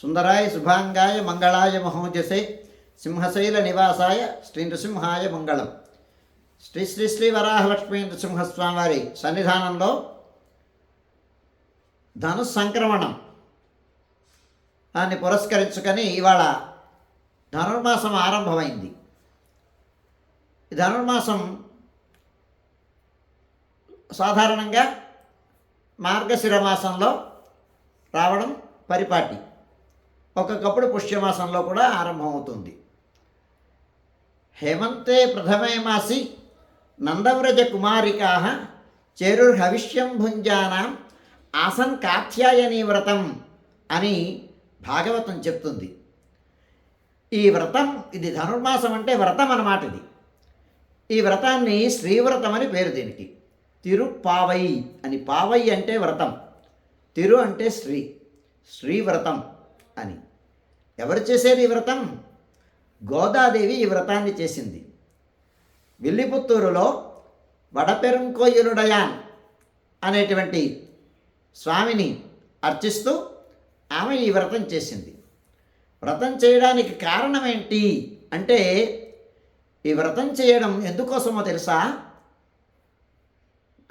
సుందరాయ శుభాంగాయ మంగళాయ మహోజసే సింహశైల నివాసాయ శ్రీ నృసింహాయ మంగళం. శ్రీ శ్రీ శ్రీ వరాహలక్ష్మీ నృసింహస్వామి సన్నిధానంలో ధను సంక్రమణం. దాన్ని పురస్కరించుకొని ఇవాళ ధనుర్మాసం ఆరంభమైంది. ధనుర్మాసం సాధారణంగా మార్గశిర మాసంలో రావడం పరిపాటి. ఒక్కొక్కప్పుడు పుష్యమాసంలో కూడా ఆరంభమవుతుంది. హేమంతే ప్రథమే మాసి నందవ్రజ కుమారికా చేరుర్హవిష్యం భుంజానాం ఆసన్ కాత్యాయని వ్రతం అని భాగవతం చెప్తుంది. ఈ వ్రతం ఇది ధనుర్మాసం అంటే వ్రతం అన్నమాట ఇది. ఈ వ్రతాన్ని శ్రీవ్రతం అని పేరు దీనికి. తిరుపావై అని పావై అంటే వ్రతం. తిరు అంటే శ్రీ. శ్రీవ్రతం. అని. ఎవరు చేసేది ఈ వ్రతం? గోదాదేవి ఈ వ్రతాన్ని చేసింది. విల్లిపుత్తూరులో వడపెరుంకోయులుడయాన్ అనేటువంటి స్వామిని అర్చిస్తూ ఆమె ఈ వ్రతం చేసింది. వ్రతం చేయడానికి కారణం ఏంటి అంటే ఈ వ్రతం చేయడం ఎందుకోసమో తెలుసా?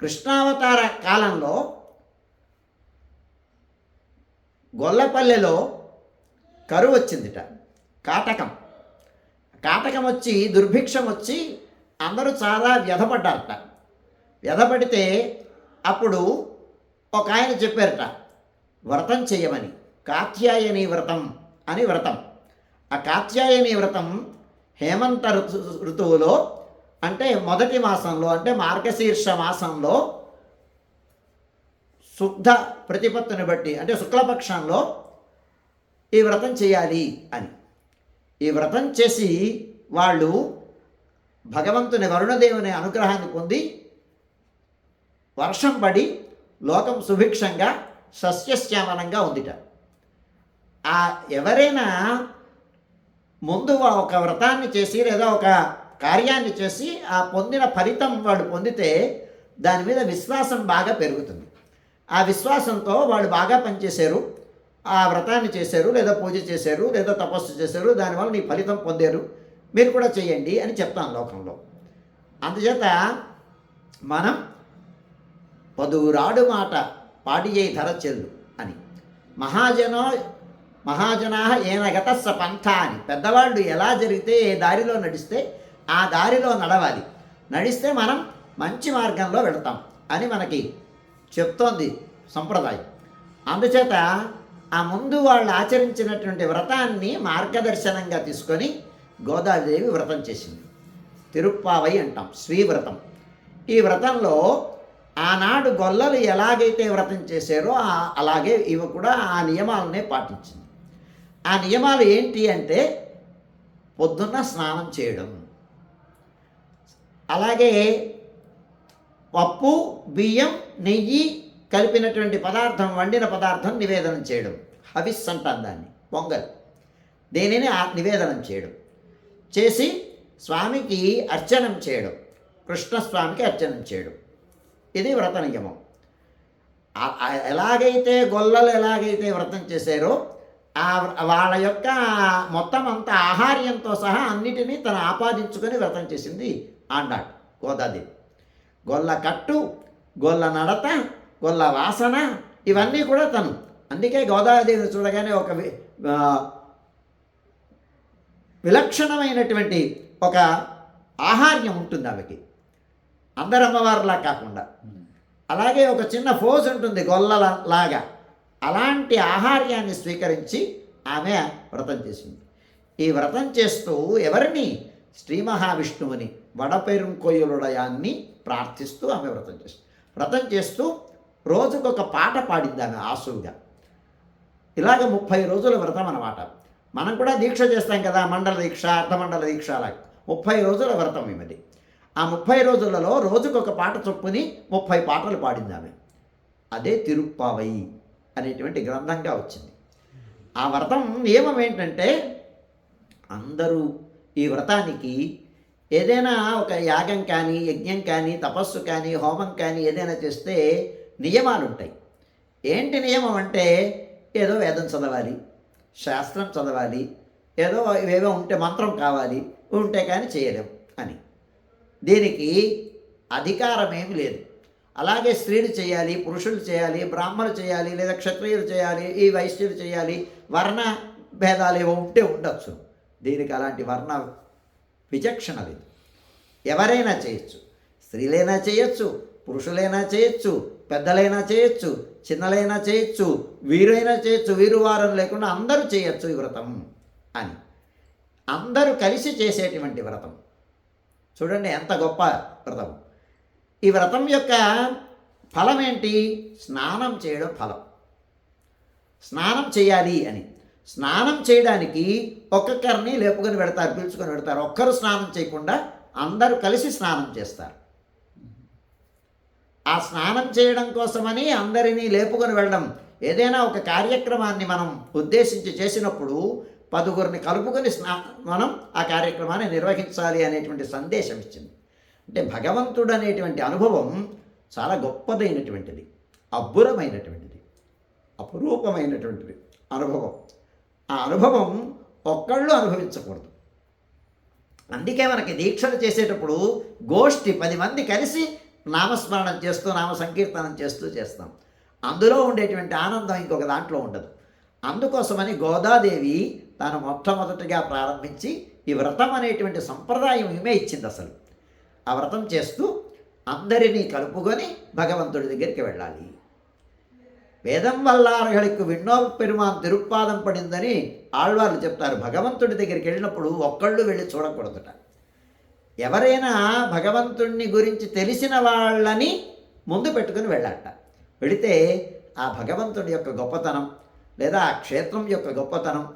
కృష్ణావతార కాలంలో గొల్లపల్లెలో కరువు వచ్చిందిట. కాటకం. కాటకం వచ్చి దుర్భిక్షం వచ్చి అందరూ చాలా వ్యధపడ్డారట. వ్యధపడితే అప్పుడు ఒక ఆయన చెప్పారట వ్రతం చేయమని. కాత్యాయని వ్రతం అని వ్రతం. ఆ కాత్యాయని వ్రతం హేమంత ఋతు ఋతువులో అంటే మొదటి మాసంలో అంటే మార్గశీర్ష మాసంలో శుద్ధ ప్రతిపత్తిని బట్టి అంటే శుక్లపక్షంలో ఈ వ్రతం చేయాలి అని. ఈ వ్రతం చేసి వాళ్ళు భగవంతుని వరుణదేవుని అనుగ్రహాన్ని పొంది వర్షం పడి లోకం సుభిక్షంగా సస్యశ్యామలంగా ఉందిట. ఆ ఎవరైనా ముందు ఒక వ్రతాన్ని చేసి లేదా ఒక కార్యాన్ని చేసి ఆ పొందిన ఫలితం వాడు పొందితే దాని మీద విశ్వాసం బాగా పెరుగుతుంది. ఆ విశ్వాసంతో వాళ్ళు బాగా పనిచేశారు. ఆ వ్రతాన్ని చేశారు లేదా పూజ చేశారు లేదా తపస్సు చేశారు దానివల్ల నీ ఫలితం పొందారు. మీరు కూడా చేయండి అని చెప్తాను లోకంలో. అందుచేత మనం పదురాడు మాట పాడియే ధర చెల్లు అని. మహాజనో మహాజనా ఏనగత స పంథ అని పెద్దవాళ్ళు ఎలా జరిగితే ఏ దారిలో నడిస్తే ఆ దారిలో నడవాలి. నడిస్తే మనం మంచి మార్గంలో వెళతాం అని మనకి చెప్తోంది సంప్రదాయం. అందుచేత ఆ ముందు వాళ్ళు ఆచరించినటువంటి వ్రతాన్ని మార్గదర్శనంగా తీసుకొని గోదాదేవి వ్రతం చేసింది. తిరుప్పావై అంటాం శ్రీవ్రతం ఈ వ్రతంలో ఆనాడు గొల్లలు ఎలాగైతే వ్రతం చేశారో అలాగే ఇవి కూడా ఆ నియమాలనే పాటించింది. ఆ నియమాలు ఏంటి అంటే పొద్దున్న స్నానం చేయడం. అలాగే పప్పు బియ్యం నెయ్యి కలిపినటువంటి పదార్థం వండిన పదార్థం నివేదనం చేయడం. హవిస్ అంటాం దాన్ని పొంగల్. దేనిని ఆ నివేదనం చేయడం. చేసి స్వామికి అర్చనం చేయడం కృష్ణస్వామికి అర్చనం చేయడం. ఇది వ్రత నియమం. ఎలాగైతే గొల్లలు ఎలాగైతే వ్రతం చేశారో ఆ వాళ్ళ యొక్క మొత్తం అంత ఆహార్యంతో సహా అన్నిటినీ తను ఆపాదించుకొని వ్రతం చేసింది ఆండాట్ గోదాదేవి. గొల్ల కట్టు గొల్ల నడత గొల్ల వాసన ఇవన్నీ కూడా తను. అందుకే గోదావరి చూడగానే ఒక విలక్షణమైనటువంటి ఒక ఆహార్యం ఉంటుంది ఆమెకి అందరు అమ్మవారులా కాకుండా. అలాగే ఒక చిన్న ఫోజ్ ఉంటుంది గొల్లల లాగా అలాంటి ఆహార్యాన్ని స్వీకరించి ఆమె వ్రతం చేసింది. ఈ వ్రతం చేస్తూ ఎవరిని? శ్రీ మహావిష్ణువుని వడపెరుంకొయ్యులుడయాన్ని ప్రార్థిస్తూ ఆమె వ్రతం చేస్తుంది వ్రతం చేస్తూ రోజుకొక పాట పాడింది ఆమె ఆసుగా ఇలాగ ముప్పై రోజుల వ్రతం అన్నమాట మనం కూడా దీక్ష చేస్తాం కదా మండల దీక్ష అర్ధమండల దీక్ష అలాగ ముప్పై రోజుల వ్రతం ఈమెది ఆ ముప్పై రోజులలో రోజుకొక పాట చొప్పుని ముప్పై పాటలు పాడింది ఆమె అదే తిరుప్పావై అనేటువంటి గ్రంథంగా వచ్చింది. ఆ వ్రతం నియమం ఏంటంటే అందరూ ఈ వ్రతానికి ఏదైనా ఒక యాగం కానీ యజ్ఞం కానీ తపస్సు కానీ హోమం కానీ ఏదైనా చేస్తే నియమాలు ఉంటాయి ఏంటి నియమం అంటే ఏదో వేదం చదవాలి శాస్త్రం చదవాలి ఏదో ఇవేవో ఉంటే మంత్రం కావాలి ఉంటే కానీ చేయలేం అని. దీనికి అధికారం ఏమి లేదు. అలాగే స్త్రీలు చేయాలి పురుషులు చేయాలి బ్రాహ్మణులు చేయాలి లేదా క్షత్రియులు చేయాలి ఈ వైశ్యులు చేయాలి వర్ణ భేదాలు ఏవో ఉంటే ఉండొచ్చు. దీనికి అలాంటి వర్ణ విచక్షణ లేదు. ఎవరైనా చేయొచ్చు. స్త్రీలైనా చేయొచ్చు పురుషులైనా చేయొచ్చు పెద్దలైనా చేయొచ్చు చిన్నలైనా చేయొచ్చు వీరైనా చేయొచ్చు వీరు వారం లేకుండా అందరూ చేయొచ్చు ఈ వ్రతం అని. అందరూ కలిసి చేసేటువంటి వ్రతం. చూడండి ఎంత గొప్ప వ్రతం. ఈ వ్రతం యొక్క ఫలం ఏంటి? స్నానం చేయడం ఫలం. స్నానం చేయాలి అని. స్నానం చేయడానికి ఒక్కొక్కరిని లేపుకొని పెడతారు పిలుచుకొని పెడతారు. ఒక్కరు స్నానం చేయకుండా అందరూ కలిసి స్నానం చేస్తారు. ఆ స్నానం చేయడం కోసమని అందరినీ లేపుకొని వెళ్ళడం. ఏదైనా ఒక కార్యక్రమాన్ని మనం ఉద్దేశించి చేసినప్పుడు పదుగురిని కలుపుకొని స్నా మనం ఆ కార్యక్రమాన్ని నిర్వహించాలి అనేటువంటి సందేశం ఇచ్చింది. అంటే భగవంతుడు అనేటువంటి అనుభవం చాలా గొప్పదైనటువంటిది. అబ్బురమైనటువంటిది. అపురూపమైనటువంటిది అనుభవం. ఆ అనుభవం ఒక్కళ్ళు అనుభవించకూడదు. అందుకే మనకి దీక్షలు చేసేటప్పుడు గోష్ఠి పది మంది కలిసి నామస్మరణం చేస్తూ నామ సంకీర్తనం చేస్తూ చేస్తాం. అందులో ఉండేటువంటి ఆనందం ఇంకొక దాంట్లో ఉండదు. అందుకోసమని గోదాదేవి తాను మొట్టమొదటిగా ప్రారంభించి ఈ వ్రతం అనేటువంటి సంప్రదాయం ఈమె ఇచ్చింది అసలు. ఆ వ్రతం చేస్తూ అందరినీ కలుపుకొని భగవంతుడి దగ్గరికి వెళ్ళాలి. వేదం వల్లారగడికి విన్నో పెరుమాన్ తిరుప్పాదం పడిందని ఆళ్వార్లు చెప్తారు. భగవంతుడి దగ్గరికి వెళ్ళినప్పుడు ఒక్కళ్ళు వెళ్ళి చూడకూడదుట. ఎవరైనా భగవంతుణ్ణి గురించి తెలిసిన వాళ్ళని ముందు పెట్టుకుని వెళ్ళట. వెళితే ఆ భగవంతుడి యొక్క గొప్పతనం లేదా ఆ క్షేత్రం యొక్క గొప్పతనం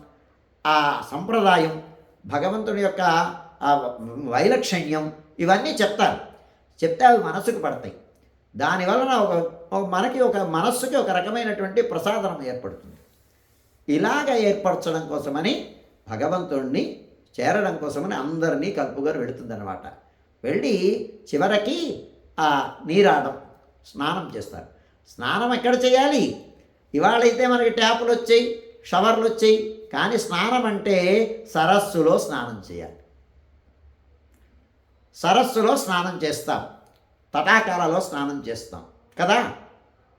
ఆ సంప్రదాయం భగవంతుడి యొక్క ఆ వైలక్షణ్యం ఇవన్నీ చెప్తారు. చెప్తే అవి మనసుకు పడతాయి. దానివలన ఒక ఒక మనకి ఒక మనస్సుకి ఒక రకమైనటువంటి ప్రసాదనం ఏర్పడుతుంది. ఇలాగ ఏర్పరచడం కోసమని భగవంతుణ్ణి చేరడం కోసమని అందరినీ కలుపుగారు వెళుతుందనమాట వెళ్ళి చివరికి ఆ నీరాడడం స్నానం చేస్తారు. స్నానం ఎక్కడ చేయాలి? ఇవాళైతే మనకి ట్యాపులు వచ్చాయి షవర్లు వచ్చాయి కానీ స్నానం అంటే సరస్సులో స్నానం చేయాలి. సరస్సులో స్నానం చేస్తాం తటాకాలలో స్నానం చేస్తాం కదా?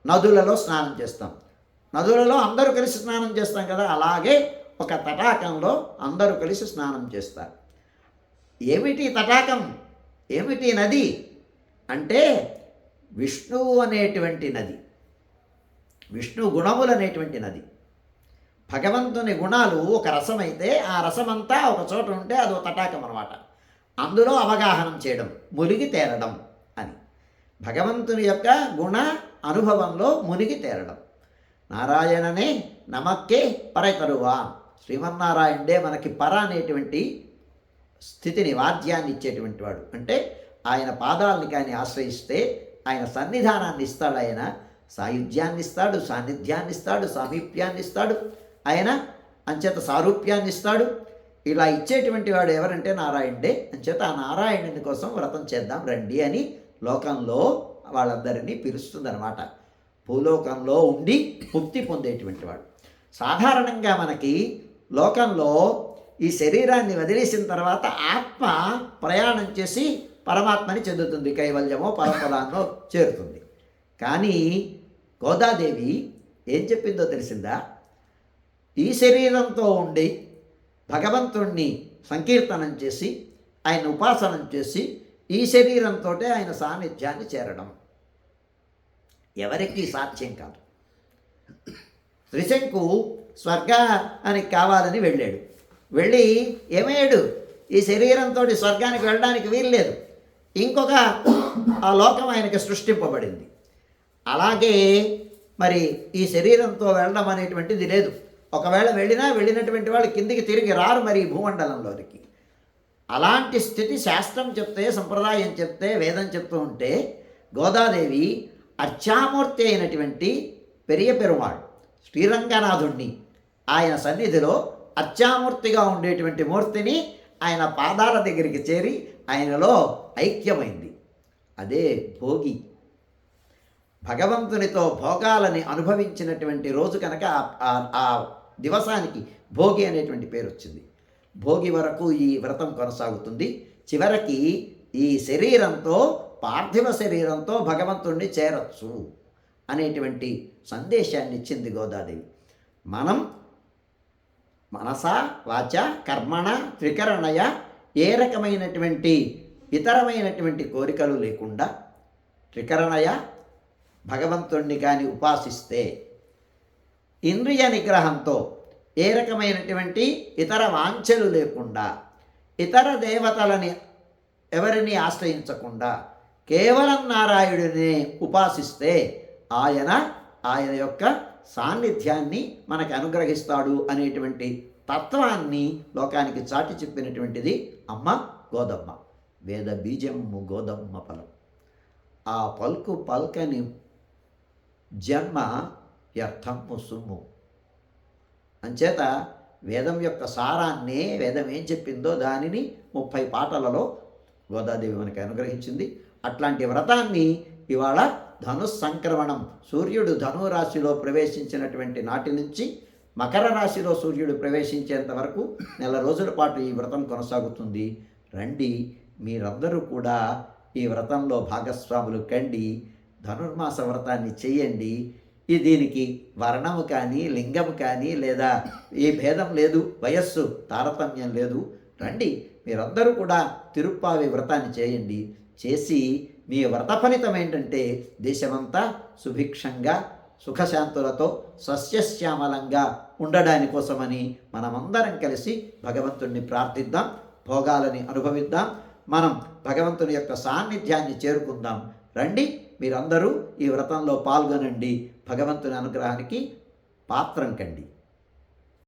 నదులలో స్నానం చేస్తాం. నదులలో అందరూ కలిసి స్నానం చేస్తాం కదా? అలాగే ఒక తటాకంలో అందరూ కలిసి స్నానం చేస్తారు. ఏమిటి తటాకం? ఏమిటి నది? అంటే విష్ణువు అనేటువంటి నది. విష్ణు గుణములు అనేటువంటి నది. భగవంతుని గుణాలు ఒక రసం అయితే ఆ రసమంతా ఒక చోట ఉంటే అదో తటాకం అనమాట అందులో అవగాహనం చేయడం మునిగి తేరడం అని. భగవంతుని యొక్క గుణ అనుభవంలో మునిగి తేరడం. నారాయణనే నమక్కే పరతరువా. శ్రీమన్నారాయణుడే మనకి పర అనేటువంటి స్థితిని వాద్యాన్ని ఇచ్చేటువంటి వాడు. అంటే ఆయన పాదాలని కానీ ఆశ్రయిస్తే ఆయన సన్నిధానాన్ని ఇస్తాడు. ఆయన సాయుధ్యాన్ని ఇస్తాడు సాన్నిధ్యాన్ని ఇస్తాడు సామీప్యాన్ని ఇస్తాడు. ఆయన అంచేత సారూప్యాన్ని ఇస్తాడు. ఇలా ఇచ్చేటువంటి వాడు ఎవరంటే నారాయణుడే. అంచేత ఆ నారాయణుని కోసం వ్రతం చేద్దాం రండి అని లోకంలో వాళ్ళందరినీ పిలుస్తుందనమాట భూలోకంలో ఉండి ముక్తి పొందేటువంటి వాడు. సాధారణంగా మనకి లోకంలో ఈ శరీరాన్ని వదిలేసిన తర్వాత ఆత్మ ప్రయాణం చేసి పరమాత్మని చెందుతుంది కైవల్యమో పరపదాన్నో చేరుతుంది. కానీ గోదాదేవి ఏం చెప్పిందో తెలిసిందా? ఈ శరీరంతో ఉండి భగవంతుణ్ణి సంకీర్తనం చేసి ఆయన ఉపాసనం చేసి ఈ శరీరంతో ఆయన సాన్నిధ్యాన్ని చేరడం. ఎవరికీ సాధ్యం కాదు. త్రిశంకు స్వర్గానికి కావాలని వెళ్ళాడు. వెళ్ళి ఏమయ్యాడు? ఈ శరీరంతో స్వర్గానికి వెళ్ళడానికి వీల్లేదు. ఇంకొక ఆ లోకం ఆయనకి సృష్టింపబడింది. అలాగే మరి ఈ శరీరంతో వెళ్ళడం అనేటువంటిది లేదు. ఒకవేళ వెళ్ళినా వెళ్ళినటువంటి వాళ్ళు కిందికి తిరిగి రారు మరి ఈ భూమండలంలోనికి. అలాంటి స్థితి శాస్త్రం చెప్తే సంప్రదాయం చెప్తే వేదం చెప్తూ ఉంటే గోదాదేవి అర్చామూర్తి అయినటువంటి పెరియ పెరుమాళ్ శ్రీరంగనాథుణ్ణి ఆయన సన్నిధిలో అర్చామూర్తిగా ఉండేటువంటి మూర్తిని ఆయన పాదాల దగ్గరికి చేరి ఆయనలో ఐక్యమైంది. అదే భోగి. భగవంతునితో భోగాలని అనుభవించినటువంటి రోజు కనుక ఆ- ఆ- దివసానికి భోగి అనేటువంటి పేరు వచ్చింది. భోగి వరకు ఈ వ్రతం కొనసాగుతుంది. చివరికి ఈ శరీరంతో పార్థివ శరీరంతో భగవంతుణ్ణి చేరచ్చు అనేటువంటి సందేశాన్ని ఇచ్చింది గోదాదేవి. మనం మనస వాచ కర్మణ త్రికరణయ ఏ రకమైనటువంటి ఇతరమైనటువంటి కోరికలు లేకుండా త్రికరణయ భగవంతుణ్ణి కానీ ఉపాసిస్తే ఇంద్రియ నిగ్రహంతో ఏ రకమైనటువంటి ఇతర వాంఛలు లేకుండా ఇతర దేవతలని ఎవరిని ఆశ్రయించకుండా కేవలం నారాయణుడిని ఉపాసిస్తే ఆయన ఆయన యొక్క సాన్నిధ్యాన్ని మనకు అనుగ్రహిస్తాడు అనేటువంటి తత్వాన్ని లోకానికి చాటి చెప్పినటువంటిది అమ్మ గోదమ్మ వేద బీజము గోదమ్మ ఫలం ఆ పలుకు పల్కని జన్మ వ్యర్థము సుమ్ము అంచేత వేదం యొక్క సారాన్నే వేదం ఏం చెప్పిందో దానిని ముప్పై పాటలలో గోదాదేవి మనకి అనుగ్రహించింది. అట్లాంటి వ్రతాన్ని ఇవాళ ధనుస్సంక్రమణం సూర్యుడు ధనురాశిలో ప్రవేశించినటువంటి నాటి నుంచి మకర రాశిలో సూర్యుడు ప్రవేశించేంత వరకు నెల రోజుల పాటు ఈ వ్రతం కొనసాగుతుంది. రండి మీరందరూ కూడా ఈ వ్రతంలో భాగస్వాములు కండి ధనుర్మాస వ్రతాన్ని చేయండి. ఈ దీనికి వర్ణము కానీ లింగము కానీ లేదా ఏ భేదం లేదు వయస్సు తారతమ్యం లేదు. రండి మీరందరూ కూడా తిరుప్పావి వ్రతాన్ని చేయండి. చేసి మీ వ్రత ఫలితం ఏంటంటే దేశమంతా సుభిక్షంగా సుఖశాంతులతో సస్యశ్యామలంగా ఉండడాని కోసమని మనమందరం కలిసి భగవంతుణ్ణి ప్రార్థిద్దాం భోగాలని అనుభవిద్దాం. మనం భగవంతుని యొక్క సాన్నిధ్యాన్ని చేరుకుందాం. రండి మీరందరూ ఈ వ్రతంలో పాల్గొనండి. భగవంతుని అనుగ్రహానికి పాత్రం కండి.